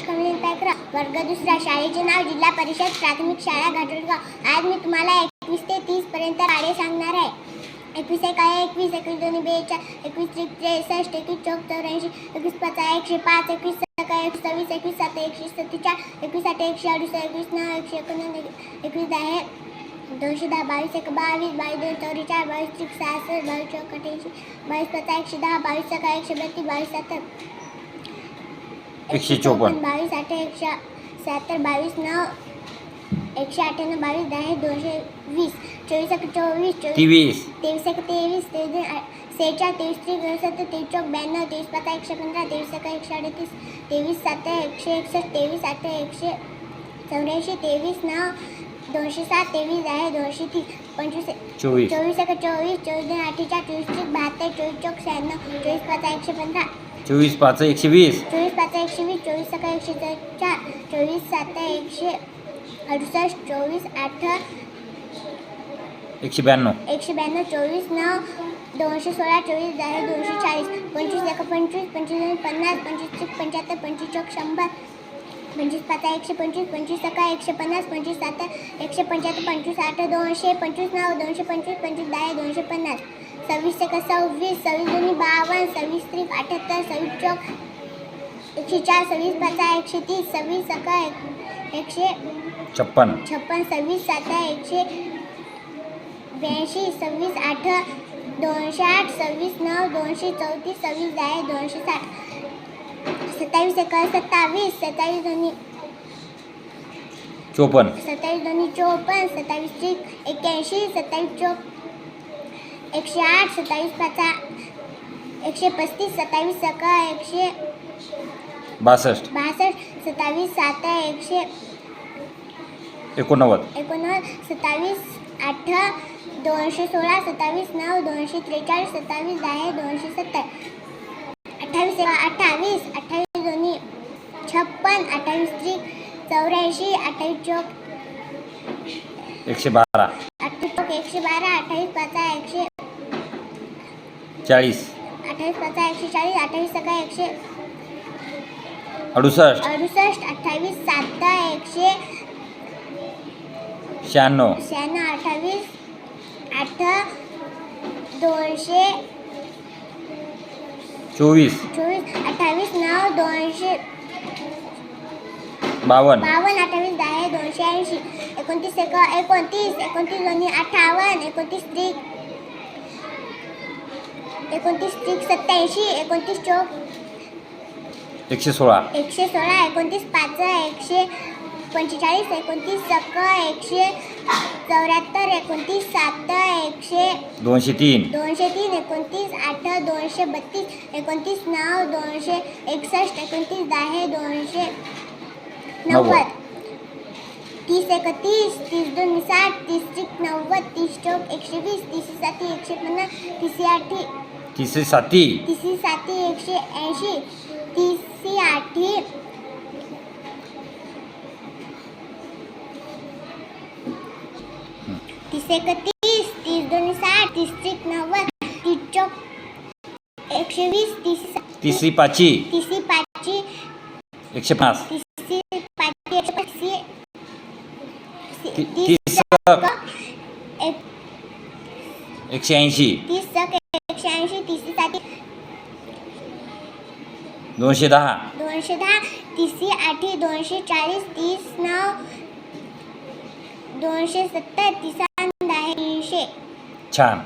अकरा वर्ग दुसरा शाळेचे नाव जिल्हा परिषद प्राथमिक शाळा घाटोळगाव आज मी तुम्हाला एकवीस ते तीस पर्यंत सांगणार आहे. एकवीस एक आहे एकवीस एकवीस दोन्ही बेचाळ एकवीस त्रिक त्रेसष्ट एकवीस चौक चौऱ्याऐंशी एकवीस पाच एकशे पाच एकवीस सहा एकवीस सव्वीस एकवीस सात एकशे सत्तेचाळ एकवीस आठ एकशे अडुसष्ट एकवीस नऊ एकशे एकोणनव्वद एकवीस दहा दोनशे दहा बावीस एक बावीस बावीस दोन चौवेचाळ बावीस त्रिक सहासष्ट बावीस चौक अठ्ठ्याऐंशी बावीस पाच एकशे दहा बावीस सहा एकशे बत्तीस बावीस सत्तर. एकशे चोपन्न. बावीस आठ एकशे शहात्तर बावीस नऊ एकशे अठ्ठ्याण्णव बावीस दहा दोनशे वीस चोवीस एक चोवीस चोवीस तेवीस. तेवीस एक तेवीस तेवीस दोन आठ- सेहेचाळ तेवीस सत्तर तेवीस चौक ब्याण्णव तेवीस पाच एकशे पंधरा तेवीस एक एकशे अडतीस तेवीस सात एकशे एकसष्ट तेवीस आठ एकशे चौऱ्याऐंशी तेवीस नऊ दोनशे सात तेवीस आहे दोनशे तीस पंचवीस चोवीस. चोवीस एक चोवीस चोवीस दोन अठ्ठेचाळ चोवीस त्रिक बहात्तर चोवीस चौक शहाण्णव चोवीस पाच एकशे पंधरा. चोवीस पाच एकशे वीस. चोवीस पाच एकशे वीस चोवीस सका एकशे चार चोवीस सात एकशे अडुसष्ट चोवीस आठ एकशे ब्याण्णव. एकशे ब्याण्णव चोवीस नऊ दोनशे सोळा चोवीस दहा दोनशे चाळीस पंचवीस एक पंचवीस पंचवीस पन्नास पंचवीस पंच्याहत्तर पंचवीस चौक शंभर पंचवीस पाच एकशे पंचवीस पंचवीस सका एकशे पन्नास पंचवीस सात एकशे पंच्याहत्तर पंचवीस आठ दोनशे पंचवीस नऊ दोनशे पंचवीस पंचवीस दहा दोनशे पन्नास. सव्वीस एक सव्वीस सव्वीस दोन्ही बावन्न सव्वीस त्रिक अठ्याहत्तर सव्वीस चौक एकशे चार सव्वीस पाच एकशे तीस सव्वीस सका एक एकशे छप्पन. छप्पन सव्वीस सात एकशे ब्याऐंशी सव्वीस आठ दोनशे आठ सव्वीस नऊ दोनशे चौतीस सव्वीस दहा दोनशे साठ सत्तावीस एक सत्तावीस सत्तावीस दोन्ही. चोपन्न. सत्तावीस दोन्ही चोपन्न सत्तावीस त्रिक एक्क्याऐंशी सत्तावीस चौक एकशे आठ सत्तावीस पाचा एकशे पस्तीस सत्तावीस सका एकशे बासष्ट. बासष्ट सत्तावीस सात एकशे एकोणनव्वद. एकोणनव्वद सत्तावीस आठ दोनशे सोळा सत्तावीस नऊ दोनशे त्रेचाळीस सत्तावीस दहा दोनशे सत्तर. अठ्ठावीस अठ्ठावीस अठ्ठावीस दोन्ही. छप्पन अठ्ठावीस त्रिक चौऱ्याऐंशी अठ्ठावीस चौक एकशे बारा. एकशे बारा अठ्ठावीस पाचा एकशे चाळीस. अठ्ठावीस पाचा एकशे चाळीस अठ्ठावीस सका एकशे अडुसष्ट. अडुसष्ट अठ्ठावीस सात एकशे शहाण्णव. शहाण्णव अठ्ठावीस आठ दोनशे चोवीस. चोवीस अठ्ठावीस नऊ दोनशे बावन्न. बावन्न अठ्ठावीस दोनशे ऐंशी एकोणतीस एक एकोणतीस एकोणतीस दोन्ही अठ्ठावन्न एकोणतीस त्रिक एकोणतीस त्रिक सत्याऐंशी एकोणतीस चौक एकशे सोळा एकशे सोळा एकोणतीस पाच एकशे पंचेचाळीस एकोणतीस सक एकशे चौऱ्याहत्तर एकोणतीस सात एकशे दोनशे तीन दोनशे तीन एकोणतीस आठ दोनशे बत्तीस एकोणतीस नऊ दोनशे एकसष्ट एकोणतीस दहा दोनशे नव्वद तीस एकतीस तीस दोन साठ तीस त्रिक नव्वद तीस चौक एकशे वीस तीस साती एकशे पन्नास तीस आठी. तिसरी साती. तीस साती एकशे ऐंशी तीस आठी. तीस एकतीस तीस दोन साठ तीस त्रिक नव्वद तीस चौक एकशे वीस तीस तिसरी पाची तिसरी पाचशे. एकशे पन्नास. तिसरी तीस तीस एकशे ऐंशी तीस एकशे ऐंशी। तीस दोनशे दहा। दोनशे दहा तिसरी आठी दोनशे चाळीस तीस नऊ दोनशे सत्तर तीस दहा छान.